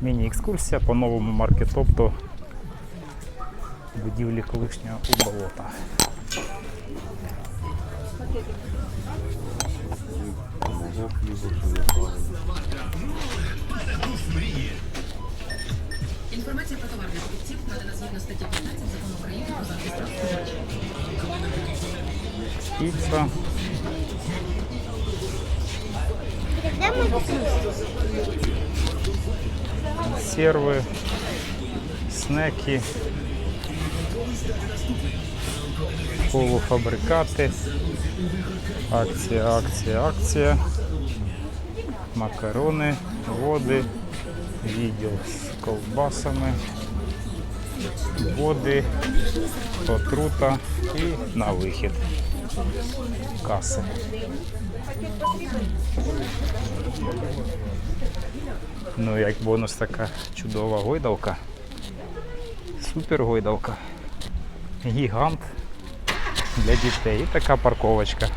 Міні-екскурсія по новому маркетопту будівлі колишнього у болота. Інформація про товарних покупців надана згідно статті 15 закону України про захист прав споживачів. Піца. Консерви, снеки, полуфабрикати, акція, акція, акція, макарони, води, відділ з ковбасами, води, отрута і на вихід каси. Ну, як бонус така чудова гойдалка. Супер гойдалка. Гігант для дітей. І така парковочка